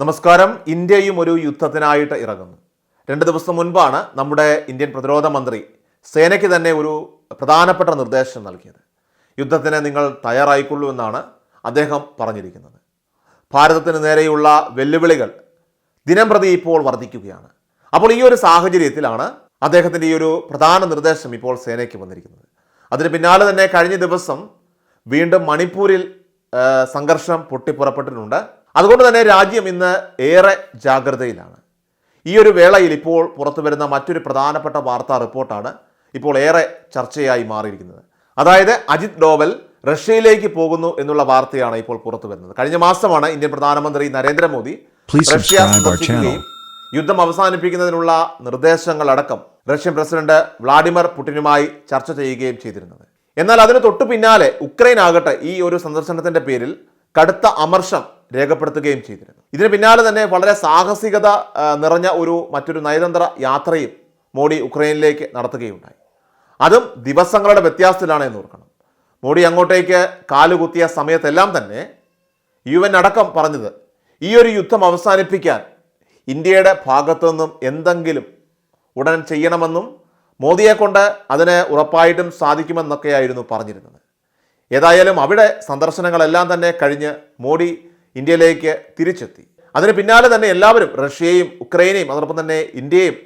നമസ്കാരം. ഇന്ത്യയും ഒരു യുദ്ധത്തിനായിട്ട് ഇറങ്ങുന്നു. രണ്ട് ദിവസം മുൻപാണ് നമ്മുടെ ഇന്ത്യൻ പ്രതിരോധ മന്ത്രി സേനയ്ക്ക് തന്നെ ഒരു പ്രധാനപ്പെട്ട നിർദ്ദേശം നൽകിയത്. യുദ്ധത്തിന് നിങ്ങൾ തയ്യാറായിക്കൊള്ളൂ എന്നാണ് അദ്ദേഹം പറഞ്ഞിരിക്കുന്നത്. ഭാരതത്തിന് നേരെയുള്ള വെല്ലുവിളികൾ ദിനം പ്രതി ഇപ്പോൾ വർദ്ധിക്കുകയാണ്. അപ്പോൾ ഈ ഒരു സാഹചര്യത്തിലാണ് അദ്ദേഹത്തിന്റെ ഈ ഒരു പ്രധാന നിർദ്ദേശം ഇപ്പോൾ സേനയ്ക്ക് വന്നിരിക്കുന്നത്. അതിന് പിന്നാലെ തന്നെ കഴിഞ്ഞ ദിവസം വീണ്ടും മണിപ്പൂരിൽ സംഘർഷം പൊട്ടിപ്പുറപ്പെട്ടിട്ടുണ്ട്. അതുകൊണ്ട് തന്നെ രാജ്യം ഇന്ന് ഏറെ ജാഗ്രതയിലാണ്. ഈ ഒരു വേളയിൽ ഇപ്പോൾ പുറത്തു വരുന്ന മറ്റൊരു പ്രധാനപ്പെട്ട വാർത്താ റിപ്പോർട്ടാണ് ഇപ്പോൾ ഏറെ ചർച്ചയായി മാറിയിരിക്കുന്നത്. അതായത് അജിത് ഡോവൽ റഷ്യയിലേക്ക് പോകുന്നു എന്നുള്ള വാർത്തയാണ് ഇപ്പോൾ പുറത്തു വരുന്നത്. കഴിഞ്ഞ മാസമാണ് ഇന്ത്യൻ പ്രധാനമന്ത്രി നരേന്ദ്രമോദി റഷ്യ സന്ദർശിക്കുകയും യുദ്ധം അവസാനിപ്പിക്കുന്നതിനുള്ള നിർദ്ദേശങ്ങളടക്കം റഷ്യൻ പ്രസിഡന്റ് വ്ളാഡിമിർ പുടിനുമായി ചർച്ച ചെയ്യുകയും ചെയ്തിരുന്നത്. എന്നാൽ അതിന് തൊട്ടു പിന്നാലെ ഉക്രൈൻ ആകട്ടെ ഈ ഒരു സന്ദർശനത്തിന്റെ പേരിൽ കടുത്ത അമർഷം രേഖപ്പെടുത്തുകയും ചെയ്തിരുന്നു. ഇതിന് പിന്നാലെ തന്നെ വളരെ സാഹസികത നിറഞ്ഞ ഒരു മറ്റൊരു നയതന്ത്ര യാത്രയും മോഡി ഉക്രൈനിലേക്ക് നടത്തുകയുണ്ടായി. അതും ദിവസങ്ങളുടെ വ്യത്യാസത്തിലാണ് എന്ന് ഓർക്കണം. മോഡി അങ്ങോട്ടേക്ക് കാലുകുത്തിയ സമയത്തെല്ലാം തന്നെ യു എൻ അടക്കം പറഞ്ഞത് ഈ ഒരു യുദ്ധം അവസാനിപ്പിക്കാൻ ഇന്ത്യയുടെ ഭാഗത്തു നിന്നും എന്തെങ്കിലും ഉടൻ ചെയ്യണമെന്നും മോദിയെ കൊണ്ട് അതിന് ഉറപ്പായിട്ടും സാധിക്കുമെന്നൊക്കെയായിരുന്നു പറഞ്ഞിരുന്നത്. ഏതായാലും അവിടെ സന്ദർശനങ്ങളെല്ലാം തന്നെ കഴിഞ്ഞ് മോഡി ഇന്ത്യയിലേക്ക് തിരിച്ചെത്തി. അതിന് പിന്നാലെ തന്നെ എല്ലാവരും റഷ്യയെയും ഉക്രൈനെയും അതോടൊപ്പം തന്നെ ഇന്ത്യയും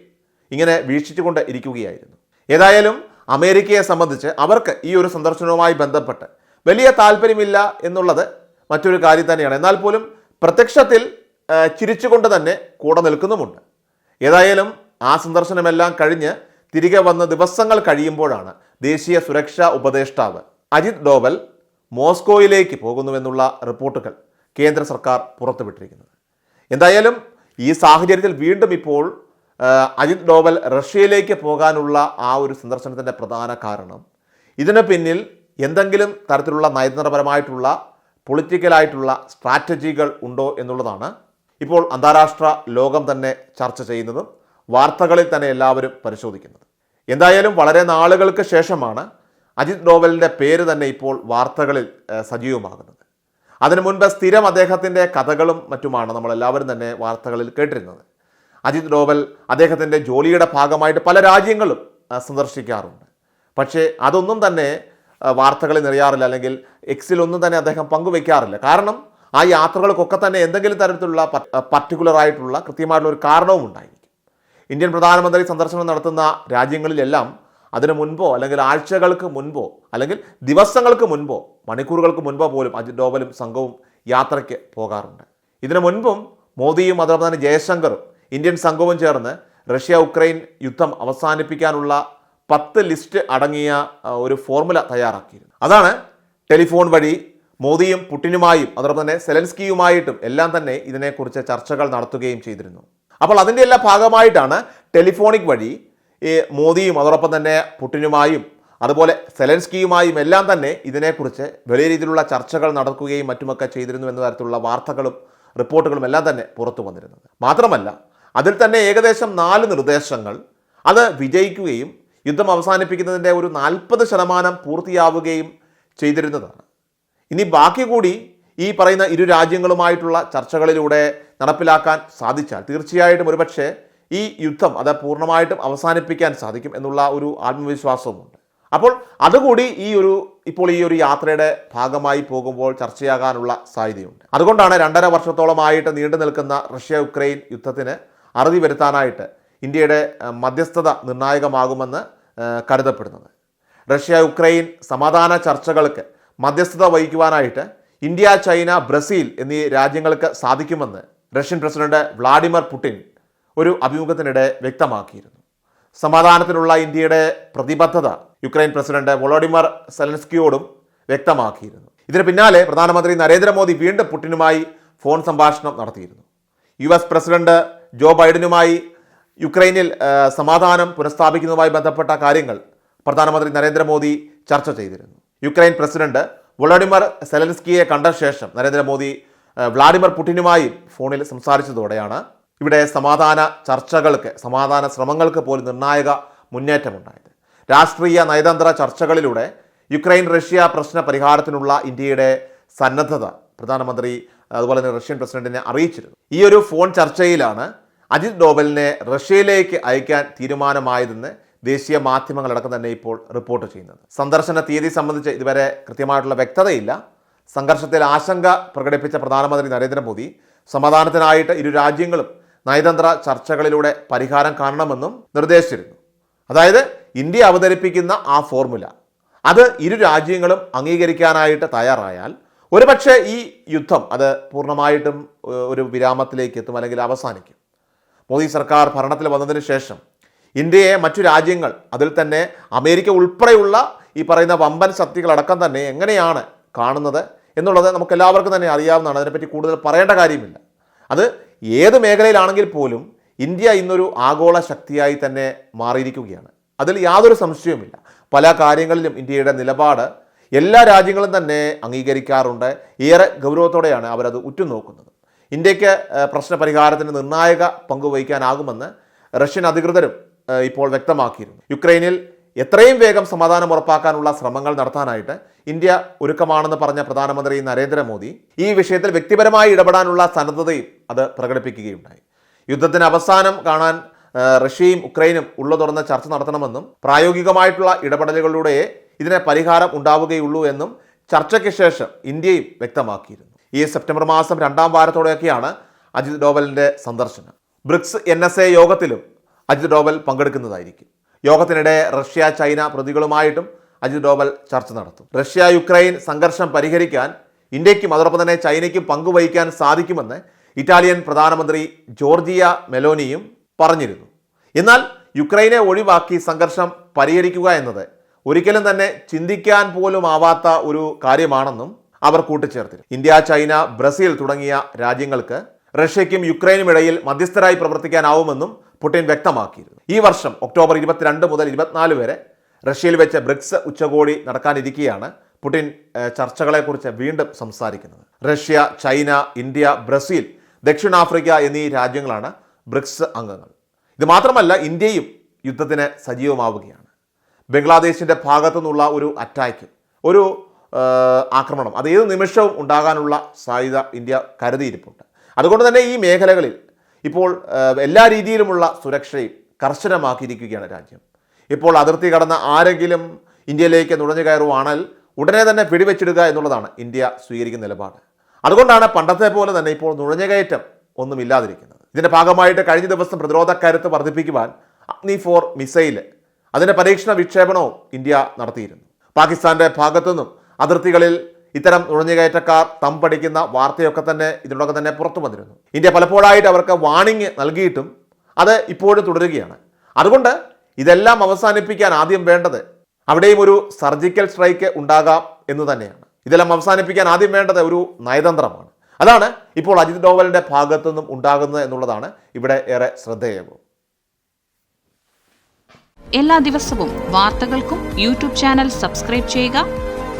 ഇങ്ങനെ വീക്ഷിച്ചുകൊണ്ട് ഇരിക്കുകയായിരുന്നു. ഏതായാലും അമേരിക്കയെ സംബന്ധിച്ച് അവർക്ക് ഈ ഒരു സന്ദർശനവുമായി ബന്ധപ്പെട്ട് വലിയ താല്പര്യമില്ല എന്നുള്ളത് മറ്റൊരു കാര്യം തന്നെയാണ്. എന്നാൽ പോലും പ്രത്യക്ഷത്തിൽ ചിരിച്ചുകൊണ്ട് തന്നെ കൂടെ നിൽക്കുന്നുമുണ്ട്. ഏതായാലും ആ സന്ദർശനമെല്ലാം കഴിഞ്ഞ് തിരികെ വന്ന ദിവസങ്ങൾ കഴിയുമ്പോഴാണ് ദേശീയ സുരക്ഷാ ഉപദേഷ്ടാവ് അജിത് ഡോവൽ മോസ്കോയിലേക്ക് പോകുന്നുവെന്നുള്ള റിപ്പോർട്ടുകൾ. കേന്ദ്ര സർക്കാർ പുറത്തുവിട്ടിരിക്കുന്നത്. എന്തായാലും ഈ സാഹചര്യത്തിൽ വീണ്ടും ഇപ്പോൾ അജിത് ഡോവൽ റഷ്യയിലേക്ക് പോകാനുള്ള ആ ഒരു സന്ദർശനത്തിന്റെ പ്രധാന കാരണം ഇതിന് പിന്നിൽ എന്തെങ്കിലും തരത്തിലുള്ള നയതന്ത്രപരമായിട്ടുള്ള പൊളിറ്റിക്കലായിട്ടുള്ള സ്ട്രാറ്റജികൾ ഉണ്ടോ എന്നുള്ളതാണ് ഇപ്പോൾ അന്താരാഷ്ട്ര ലോകം തന്നെ ചർച്ച ചെയ്യുന്നതും വാർത്തകളിൽ തന്നെ എല്ലാവരും പരിശോധിക്കുന്നത്. എന്തായാലും വളരെ നാളുകൾക്ക് ശേഷമാണ് അജിത് ഡോവലിന്റെ പേര് തന്നെ ഇപ്പോൾ വാർത്തകളിൽ സജീവമാകുന്നത്. അതിനു മുൻപ് സ്ഥിരം അദ്ദേഹത്തിന്റെ കഥകളും മറ്റുമാണ് നമ്മളെല്ലാവരും തന്നെ വാർത്തകളിൽ കേട്ടിരുന്നത്. അജിത് ഡോവൽ അദ്ദേഹത്തിന്റെ ജോലിയുടെ ഭാഗമായിട്ട് പല രാജ്യങ്ങളും സന്ദർശിക്കാറുണ്ട്. പക്ഷേ അതൊന്നും തന്നെ വാർത്തകളിൽ നിറയാറില്ല. അല്ലെങ്കിൽ എക്സിലൊന്നും തന്നെ അദ്ദേഹം പങ്കുവെക്കാറില്ല. കാരണം ആ യാത്രകൾക്കൊക്കെ തന്നെ എന്തെങ്കിലും തരത്തിലുള്ള പർട്ടിക്കുലർ ആയിട്ടുള്ള കൃത്യമായിട്ടുള്ള ഒരു കാരണവും ഉണ്ടായിരിക്കും ഇന്ത്യൻ പ്രധാനമന്ത്രി സന്ദർശനം നടത്തുന്ന രാജ്യങ്ങളിലെല്ലാം അതിനു മുൻപോ അല്ലെങ്കിൽ ആഴ്ചകൾക്ക് മുൻപോ അല്ലെങ്കിൽ ദിവസങ്ങൾക്ക് മുൻപോ മണിക്കൂറുകൾക്ക് മുൻപോ പോലും അജിത് ഡോവലും സംഘവും യാത്രയ്ക്ക് പോകാറുണ്ട്. ഇതിനു മുൻപും മോദിയും അതോടൊപ്പം തന്നെ ജയശങ്കറും ഇന്ത്യൻ സംഘവും ചേർന്ന് റഷ്യ ഉക്രൈൻ യുദ്ധം അവസാനിപ്പിക്കാനുള്ള പത്ത് ലിസ്റ്റ് അടങ്ങിയ ഒരു ഫോർമുല തയ്യാറാക്കിയിരുന്നു. അതാണ് ടെലിഫോൺ വഴി മോദിയും പുട്ടിനുമായും അതോടൊപ്പം തന്നെ സെലൻസ്കിയുമായിട്ടും എല്ലാം തന്നെ ഇതിനെക്കുറിച്ച് ചർച്ചകൾ നടത്തുകയും ചെയ്തിരുന്നു. അപ്പോൾ അതിന്റെ എല്ലാ ഭാഗമായിട്ടാണ് ടെലിഫോണിക് വഴി ഈ മോദിയും അതോടൊപ്പം തന്നെ പുട്ടിനുമായും അതുപോലെ സെലൻസ്കിയുമായും എല്ലാം തന്നെ ഇതിനെക്കുറിച്ച് വലിയ രീതിയിലുള്ള ചർച്ചകൾ നടക്കുകയും മറ്റുമൊക്കെ ചെയ്തിരുന്നു എന്ന തരത്തിലുള്ള വാർത്തകളും റിപ്പോർട്ടുകളും എല്ലാം തന്നെ പുറത്തു വന്നിരുന്നത്. മാത്രമല്ല അതിൽ തന്നെ ഏകദേശം നാല് നിർദ്ദേശങ്ങൾ അത് വിജയിക്കുകയും യുദ്ധം അവസാനിപ്പിക്കുന്നതിന്റെ ഒരു നാൽപ്പത് ശതമാനം പൂർത്തിയാവുകയും ചെയ്തിരുന്നതാണ്. ഇനി ബാക്കി കൂടി ഈ പറയുന്ന ഇരു രാജ്യങ്ങളുമായിട്ടുള്ള ചർച്ചകളിലൂടെ നടപ്പിലാക്കാൻ സാധിച്ചാൽ തീർച്ചയായിട്ടും ഒരുപക്ഷെ ഈ യുദ്ധം അത് പൂർണമായിട്ടും അവസാനിപ്പിക്കാൻ സാധിക്കും എന്നുള്ള ഒരു ആത്മവിശ്വാസവുമുണ്ട്. അപ്പോൾ അതുകൂടി ഈ ഒരു ഇപ്പോൾ ഈ ഒരു യാത്രയുടെ ഭാഗമായി പോകുമ്പോൾ ചർച്ചയാകാനുള്ള സാധ്യതയുണ്ട്. അതുകൊണ്ടാണ് രണ്ടര വർഷത്തോളമായിട്ട് നീണ്ടു നിൽക്കുന്ന റഷ്യ ഉക്രൈൻ യുദ്ധത്തിന് അറുതി വരുത്താനായിട്ട് ഇന്ത്യയുടെ മധ്യസ്ഥത നിർണായകമാകുമെന്ന് കരുതപ്പെടുന്നത്. റഷ്യ ഉക്രൈൻ സമാധാന ചർച്ചകൾക്ക് മധ്യസ്ഥത വഹിക്കുവാനായിട്ട് ഇന്ത്യ ചൈന ബ്രസീൽ എന്നീ രാജ്യങ്ങൾക്ക് സാധിക്കുമെന്ന് റഷ്യൻ പ്രസിഡന്റ് വ്ളാഡിമിർ പുടിൻ ഒരു അഭിമുഖത്തിനിടെ വ്യക്തമാക്കിയിരുന്നു. സമാധാനത്തിനുള്ള ഇന്ത്യയുടെ പ്രതിബദ്ധത യുക്രൈൻ പ്രസിഡന്റ് വൊളോഡിമർ സെലൻസ്കിയോടും വ്യക്തമാക്കിയിരുന്നു. ഇതിന് പിന്നാലെ പ്രധാനമന്ത്രി നരേന്ദ്രമോദി വീണ്ടും പുടിനുമായി ഫോൺ സംഭാഷണം നടത്തിയിരുന്നു. യു എസ് പ്രസിഡന്റ് ജോ ബൈഡനുമായി യുക്രൈനിൽ സമാധാനം പുനഃസ്ഥാപിക്കുന്നതുമായി ബന്ധപ്പെട്ട കാര്യങ്ങൾ പ്രധാനമന്ത്രി നരേന്ദ്രമോദി ചർച്ച ചെയ്തിരുന്നു. യുക്രൈൻ പ്രസിഡന്റ് വൊളോഡിമർ സെലൻസ്കിയെ കണ്ട ശേഷം നരേന്ദ്രമോദി വ്ളാഡിമിർ പുടിനുമായും ഫോണിൽ സംസാരിച്ചതോടെയാണ് ഇവിടെ സമാധാന ചർച്ചകൾക്ക് സമാധാന ശ്രമങ്ങൾക്ക് പോലും നിർണായക മുന്നേറ്റമുണ്ടായത്. രാഷ്ട്രീയ നയതന്ത്ര ചർച്ചകളിലൂടെ യുക്രൈൻ റഷ്യ പ്രശ്ന പരിഹാരത്തിനുള്ള ഇന്ത്യയുടെ സന്നദ്ധത പ്രധാനമന്ത്രി അതുപോലെ തന്നെ റഷ്യൻ പ്രസിഡന്റിനെ അറിയിച്ചിരുന്നു. ഈ ഒരു ഫോൺ ചർച്ചയിലാണ് അജിത് ഡോബലിനെ റഷ്യയിലേക്ക് അയക്കാൻ തീരുമാനമായതെന്ന് ദേശീയ മാധ്യമങ്ങളടക്കം തന്നെ ഇപ്പോൾ റിപ്പോർട്ട് ചെയ്യുന്നത്. സന്ദർശന തീയതി സംബന്ധിച്ച് ഇതുവരെ കൃത്യമായിട്ടുള്ള വ്യക്തതയില്ല. സംഘർഷത്തിൽ ആശങ്ക പ്രകടിപ്പിച്ച പ്രധാനമന്ത്രി നരേന്ദ്രമോദി സമാധാനത്തിനായിട്ട് ഇരു രാജ്യങ്ങളും നയതന്ത്ര ചർച്ചകളിലൂടെ പരിഹാരം കാണണമെന്നും നിർദ്ദേശിച്ചിരുന്നു. അതായത് ഇന്ത്യ അവതരിപ്പിക്കുന്ന ആ ഫോർമുല അത് ഇരു രാജ്യങ്ങളും അംഗീകരിക്കാനായിട്ട് തയ്യാറായാൽ ഒരുപക്ഷെ ഈ യുദ്ധം അത് പൂർണമായിട്ടും ഒരു വിരാമത്തിലേക്ക് എത്തും അല്ലെങ്കിൽ അവസാനിക്കും. മോദി സർക്കാർ ഭരണത്തിൽ വന്നതിന് ശേഷം ഇന്ത്യയെ മറ്റു രാജ്യങ്ങൾ അതിൽ തന്നെ അമേരിക്ക ഉൾപ്പെടെയുള്ള ഈ പറയുന്ന വമ്പൻ ശക്തികളടക്കം തന്നെ എങ്ങനെയാണ് കാണുന്നത് എന്നുള്ളത് നമുക്ക് എല്ലാവർക്കും തന്നെ അറിയാവുന്നതാണ്. അതിനെപ്പറ്റി കൂടുതൽ പറയേണ്ട കാര്യമില്ല. അത് ഏത് മേഖലയിലാണെങ്കിൽ പോലും ഇന്ത്യ ഇന്നൊരു ആഗോള ശക്തിയായി തന്നെ മാറിയിരിക്കുകയാണ്. അതിൽ യാതൊരു സംശയവുമില്ല. പല കാര്യങ്ങളിലും ഇന്ത്യയുടെ നിലപാട് എല്ലാ രാജ്യങ്ങളും തന്നെ അംഗീകരിക്കാറുണ്ട്. ഏറെ ഗൗരവത്തോടെയാണ് അവരത് ഉറ്റുനോക്കുന്നത്. ഇന്ത്യയ്ക്ക് പ്രശ്ന പരിഹാരത്തിന് നിർണായക പങ്കുവഹിക്കാനാകുമെന്ന് റഷ്യൻ അധികൃതരും ഇപ്പോൾ വ്യക്തമാക്കിയിരുന്നു. യുക്രൈനിൽ എത്രയും വേഗം സമാധാനം ഉറപ്പാക്കാനുള്ള ശ്രമങ്ങൾ നടത്താനായിട്ട് ഇന്ത്യ ഒരുക്കമാണെന്ന് പറഞ്ഞ പ്രധാനമന്ത്രി നരേന്ദ്രമോദി ഈ വിഷയത്തിൽ വ്യക്തിപരമായി ഇടപെടാനുള്ള സന്നദ്ധതയും അത് പ്രകടിപ്പിക്കുകയുണ്ടായി. യുദ്ധത്തിന് അവസാനം കാണാൻ റഷ്യയും ഉക്രൈനും ഉള്ള തുറന്ന ചർച്ച നടത്തണമെന്നും പ്രായോഗികമായിട്ടുള്ള ഇടപെടലുകളിലൂടെ ഇതിന് പരിഹാരം ഉണ്ടാവുകയുള്ളൂ എന്നും ചർച്ചയ്ക്ക് ശേഷം ഇന്ത്യയും വ്യക്തമാക്കിയിരുന്നു. ഈ സെപ്റ്റംബർ മാസം രണ്ടാം വാരത്തോടെയൊക്കെയാണ് അജിത് ഡോവലിന്റെ സന്ദർശനം. ബ്രിക്സ് എൻ യോഗത്തിലും അജിത് ഡോവൽ പങ്കെടുക്കുന്നതായിരിക്കും. യോഗത്തിനിടെ റഷ്യ ചൈന പ്രതികളുമായിട്ടും അജിത് ഡോവൽ ചർച്ച നടത്തും. റഷ്യ യുക്രൈൻ സംഘർഷം പരിഹരിക്കാൻ ഇന്ത്യക്കും അതോടൊപ്പം തന്നെ ചൈനയ്ക്കും പങ്കുവഹിക്കാൻ സാധിക്കുമെന്ന് ഇറ്റാലിയൻ പ്രധാനമന്ത്രി ജോർജിയ മെലോനിയും പറഞ്ഞിരുന്നു. എന്നാൽ യുക്രൈനെ ഒഴിവാക്കി സംഘർഷം പരിഹരിക്കുക എന്നത് ഒരിക്കലും തന്നെ ചിന്തിക്കാൻ പോലും ആവാത്ത ഒരു കാര്യമാണെന്നും അവർ കൂട്ടിച്ചേർത്തിരുന്നു. ഇന്ത്യ ചൈന ബ്രസീൽ തുടങ്ങിയ രാജ്യങ്ങൾക്ക് റഷ്യയ്ക്കും യുക്രൈനും ഇടയിൽ മധ്യസ്ഥരായി പ്രവർത്തിക്കാനാവുമെന്നും പുടിൻ വ്യക്തമാക്കിയിരുന്നു. ഈ വർഷം ഒക്ടോബർ ഇരുപത്തിരണ്ട് മുതൽ ഇരുപത്തിനാല് വരെ റഷ്യയിൽ വെച്ച് ബ്രിക്സ് ഉച്ചകോടി നടക്കാനിരിക്കെയാണ് പുടിൻ ചർച്ചകളെക്കുറിച്ച് വീണ്ടും സംസാരിക്കുന്നത്. റഷ്യ ചൈന ഇന്ത്യ ബ്രസീൽ ദക്ഷിണാഫ്രിക്ക എന്നീ രാജ്യങ്ങളാണ് ബ്രിക്സ് അംഗങ്ങൾ. ഇത് മാത്രമല്ല ഇന്ത്യയും യുദ്ധത്തിന് സജീവമാവുകയാണ്. ബംഗ്ലാദേശിന്റെ ഭാഗത്തു നിന്നുള്ള ഒരു അറ്റാക്ക് ഒരു ആക്രമണം അത് ഏത് നിമിഷവും ഉണ്ടാകാനുള്ള സാധ്യത ഇന്ത്യ കരുതിയിരിപ്പുണ്ട്. അതുകൊണ്ട് തന്നെ ഈ മേഖലകളിൽ ഇപ്പോൾ എല്ലാ രീതിയിലുമുള്ള സുരക്ഷയും കർശനമാക്കിയിരിക്കുകയാണ് രാജ്യം. ഇപ്പോൾ അതിർത്തി കടന്ന ആരെങ്കിലും ഇന്ത്യയിലേക്ക് നുഴഞ്ഞു കയറുവാണെങ്കിൽ ഉടനെ തന്നെ പിടിവെച്ചിടുക എന്നുള്ളതാണ് ഇന്ത്യ സ്വീകരിക്കുന്ന നിലപാട്. അതുകൊണ്ടാണ് പണ്ടത്തെ പോലെ തന്നെ ഇപ്പോൾ നുഴഞ്ഞുകയറ്റം ഒന്നുമില്ലാതിരിക്കുന്നത് ഇതിന്റെ ഭാഗമായിട്ട് കഴിഞ്ഞ ദിവസം പ്രതിരോധ കരുത്ത് വർദ്ധിപ്പിക്കുവാൻ അഗ്നി ഫോർ മിസൈൽ അതിന്റെ പരീക്ഷണ വിക്ഷേപണവും ഇന്ത്യ നടത്തിയിരുന്നു. പാകിസ്ഥാന്റെ ഭാഗത്തുനിന്നും അതിർത്തികളിൽ ഇത്തരം നുഴഞ്ഞുകയറ്റക്കാർ തമ്പടിക്കുന്ന വാർത്തയൊക്കെ തന്നെ ഇതിനോടൊക്കെ തന്നെ പുറത്തു വന്നിരുന്നു. ഇന്ത്യ പലപ്പോഴായിട്ട് അവർക്ക് വാണിംഗ് നൽകിയിട്ടും അത് ഇപ്പോഴും തുടരുകയാണ്. അതുകൊണ്ട് ഇതെല്ലാം അവസാനിപ്പിക്കാൻ ആദ്യം വേണ്ടത് അവിടെയും ഒരു സർജിക്കൽ സ്ട്രൈക്ക് ഉണ്ടാകാം എന്ന് തന്നെയാണ്. ഇതെല്ലാം അവസാനിപ്പിക്കാൻ ആദ്യം വേണ്ടത് ഒരു നയതന്ത്രമാണ്. അതാണ് ഇപ്പോൾ അജിത് ഡോവലിന്റെ ഭാഗത്തു നിന്നും ഉണ്ടാകുന്നത് എന്നുള്ളതാണ് ഇവിടെ ഏറെ ശ്രദ്ധേയവും. എല്ലാ ദിവസവും വാർത്തകൾക്കും യൂട്യൂബ് ചാനൽ സബ്സ്ക്രൈബ് ചെയ്യുക